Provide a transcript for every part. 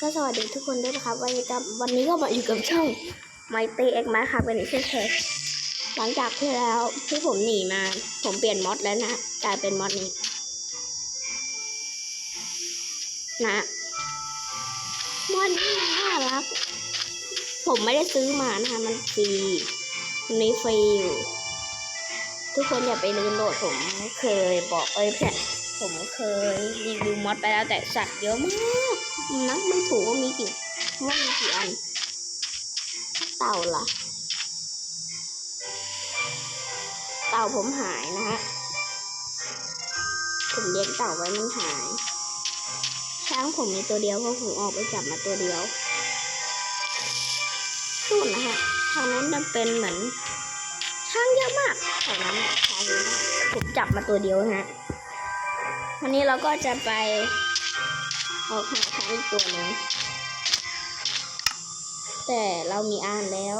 ก็สวัสดีทุกคนด้วยนะครับ วันนี้กับวันนี้ก็มาอยู่กับช่องไมเตเอ็กมาค่ะเป็นอีกเช่นเคยหลังจากที่แล้วที่ผมหนีมา ผมเปลี่ยนมอดแล้วนะกลายเป็นมอดนี้ นะมอดนี้น่ารัก ผมไม่ได้ซื้อมานะคะมันฟรีมันมีฟรีอยู่ทุกคนอย่าไปลืมโหลดผมเคยบอกเอ้ยแพ ผมเคยรีวิวมอดไปแล้วแต่สัตว์เยอะมากนับไม่ถูกว่ามีกี่ว่ามีกี่อันเต่าล่ะ เต่าผมหายนะฮะผมเลี้ยงเต่าไว้มันหาย ช้างผมมีตัวเดียวเพราะผมออกไปจับมาตัวเดียวนู่นะฮะทางนู้นจะเป็นเหมือนช้างเยอะมากแถวนั้นช้างเยอะมากผมจับมาตัวเดียวนะฮะ วันนี้เราก็จะไปออกหาช้างอีกตัวหนึ่งแต่เรามีอาหารแล้ว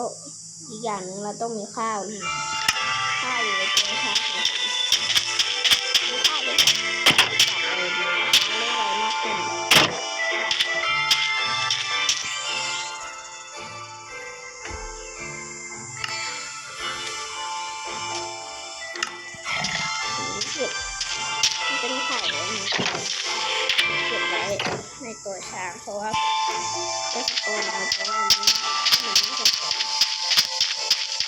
อีกอย่างหนึ่งเราต้องมีข้าวนะฮะข้าวอยู่ในตัวช้าง เก็บไว้ในตัวช้างเพราะว่าก็สะโกนเอาเพราะว่ามันมันไม่สะกด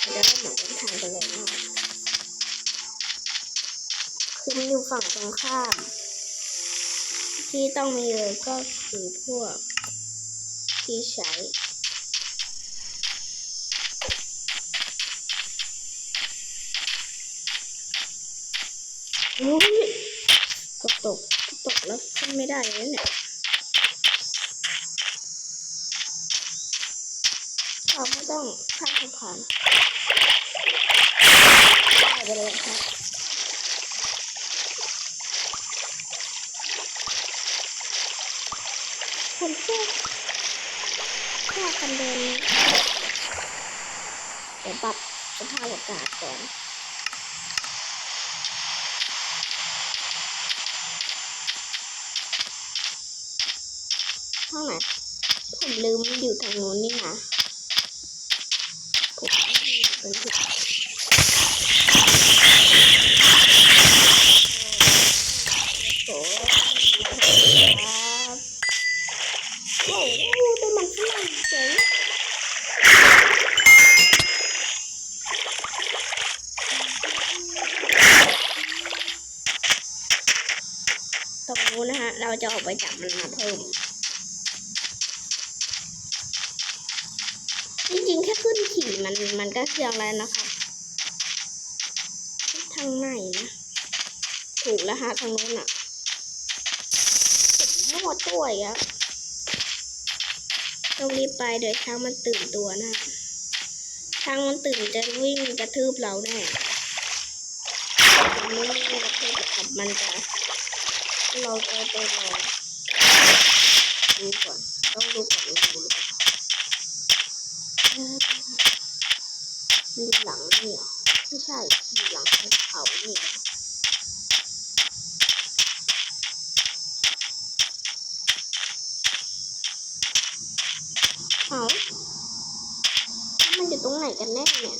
มันจะไม่เหมือนเป็นทางกันเลยมากคือมันอยู่ฝั่งตรงข้าม ที่ต้องมีเลยก็คือพวก ที่ใช้อุ้ย ตก ตกแล้วขึ้นไม่ได้เลยเนี่ยเราไม่ต้องข้ามสะพานได้ไปเลยครับคนแค่แค่คันเดินเดี๋ยวปรับสภาพอากาศก่อน ห้องไหนผมลืมอยู่ทางนู้นนี่นะผมไม่ได้ไปผิดโอ้โหครับโอ้โหได้มันฝรั่งเจ๋งตรงนู้นนะฮะ เราจะออกไปจับมันมาเพิ่ม จริงๆ แค่ขึ้นขี่มันมันก็เชื่องแล้วนะคะทางไหนนะ ถูกแล้วฮะทางโน้นอะผมมั่วตัวอีกแล้วต้องรีบไปเดี๋ยวช้างมันตื่นตัวนะช้างมันตื่นจะวิ่งกระทืบเราแน่มันไม่วิ่งกระทืบกับมันจะเราจะไปรอดูก่อนต้องดูก่อนว่าดูหรือเปล่า อยู่หลัง นี่เหรอไม่ใช่อยู่หลังเขานี่เหรอเอามันอยู่ตรงไหนกันแน่เนี่ย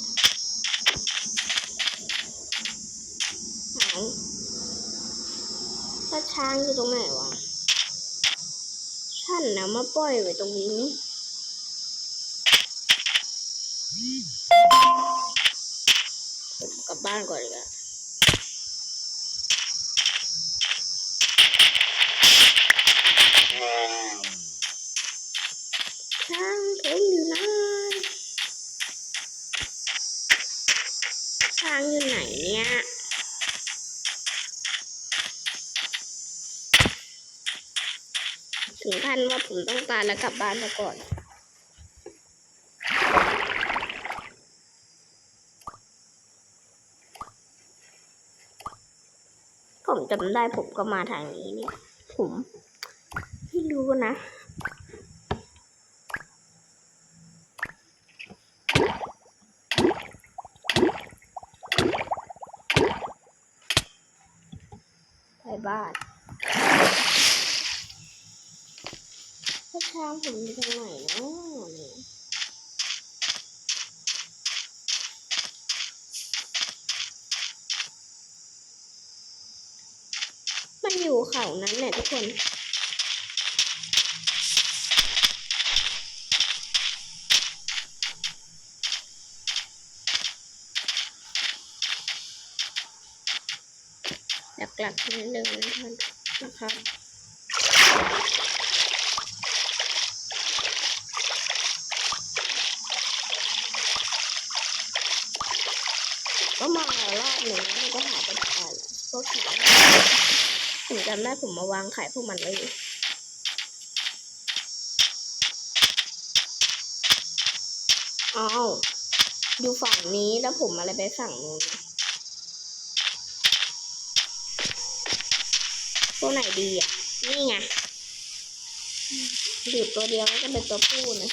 เอาถ้าช้างอยู่ตรงไหนวะฉันนะมาปล่อยไว้ตรงนี้ผมกลั บบ้านก่อนดีกว่าช้างผมอยู่ไหนช้างอยู่ไหนเนี่ยถึงขั้นว่าผมต้องตายแล้วกลับบ้านซะก่อน ผมจำได้ผมก็มาทางนี้เนี่ย ผมไม่รู้นะไปบ้านก็ช้างผมอยู่ตรงไหนเนาะ มันอยู่เขานั้นแหละทุกคนหลักๆนิดนึงนะครับนะครับก็มารอบหนึ่งมันก็หายไปได้แล้วพวกขาย ผมจำได้ผมมาวางขายพวกมันไว้อยู่อ้าวอยู่ฝั่งนี้แล้วผมอะไรไปฝั่งนู้นตัวไหนดีอะ นี่ไงอยู่ตัวเดียวก็เป็นตัวผู้นะ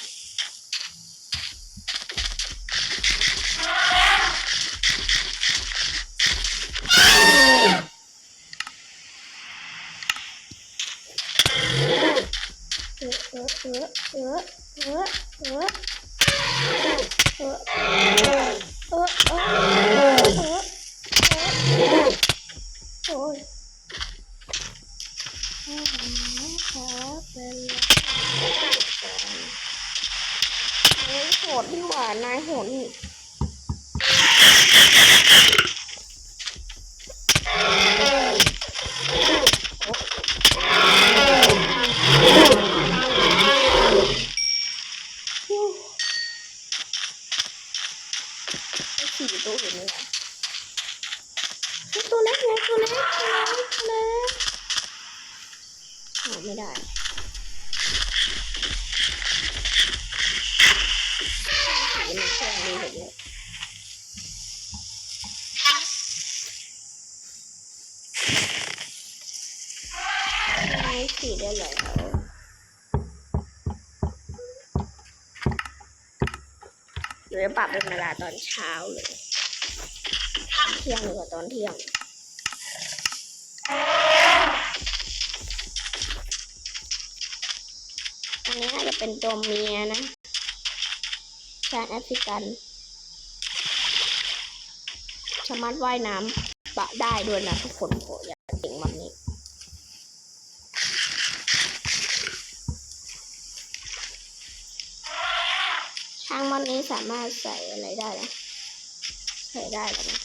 鹅鹅鹅。 ไม่ด้สีมันแข็งดีเห็นไหมสีได้เลยเดี๋ยวจะปรับเป็นเวลาตอนเช้าเลยเที่ยงดีกว่าตอนเที่ยง อั นนี้น่าจะเป็นตัวเมียนะช้างแอฟริกัน สามารถว่ายน้ำปะได้ด้วยนะทุกคนโหอย่าเก่งแบบนี้ ช้างมันนี้สามารถใส่อะไรได้นะ ใส่ได้แล้วนะ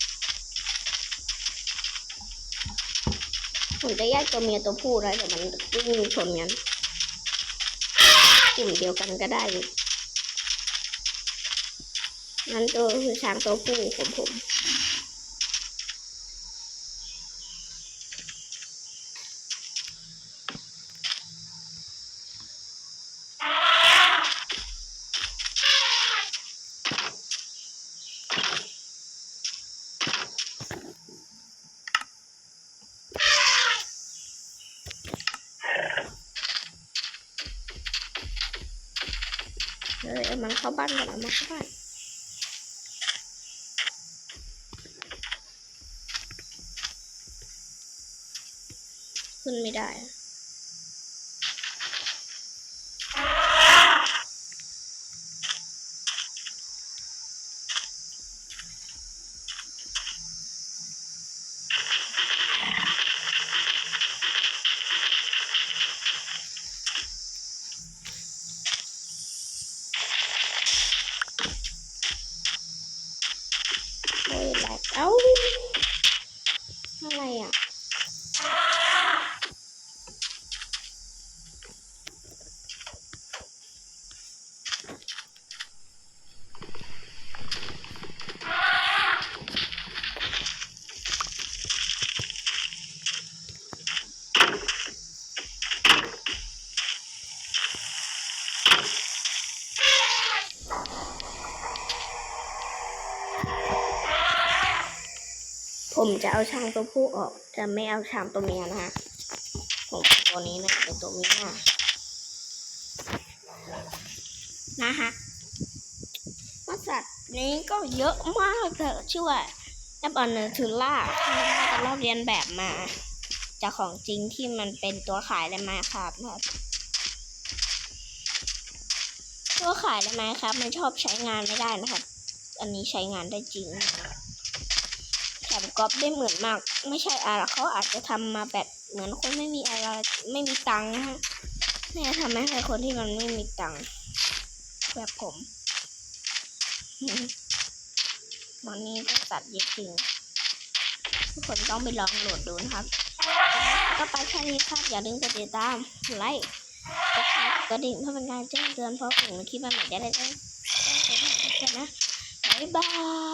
ผมจะแยกตัวเมียตัวผู้แล้วเดี๋ยวมันวิ่งชนกัน กลุ่มเดียวกันก็ได้อยู่งั้นตัวคือช้างตัวผู้ของผม เลยเอามันเข้าบ้านก่อนเอามันเข้าบ้านขึ้นไม่ได้อะโอ้ยแหลกเอ้า อะไรอะ ผมจะเอาช้างตัวผู้ออก จะไม่เอาช้างตัวเมียนะฮะผมเอาตัวนี้นะเป็นตัวเมียนะฮะว่าสัตว์นี้ก็เยอะมากเถอะชื่อว่าแอปออนเนอร์ทูล่าแต่เราเรียนแบบมา จากของจริงที่มันเป็นตัวขายเลยมาครับนะครับตัวขายได้ไหมครับ มันชอบใช้งานไม่ได้นะครับ อันนี้ใช้งานได้จริงนะครับ แถมก๊อปได้เหมือนมาก ไม่ใช่อะไรเขาอาจจะทำมาแบบเหมือนคนไม่มีอะไรไม่มีตังค์นะฮะนี่ทำให้ใครคนที่มันไม่มีตังค์แบบผมวันนี้ก็สัตว์เยอะจริงทุกคนต้องไปลองโหลดดูนะครับ ก็ไปแค่นี้ครับ อย่าลืมกดติดตามไลค์กดแชร์กดกระดิ่งเพื่อเป็นการแจ้งเตือนเพราะผมคลิปใหม่ๆจะได้แจ้งแจ้เตือนทุกคนนะบ๊ายบาย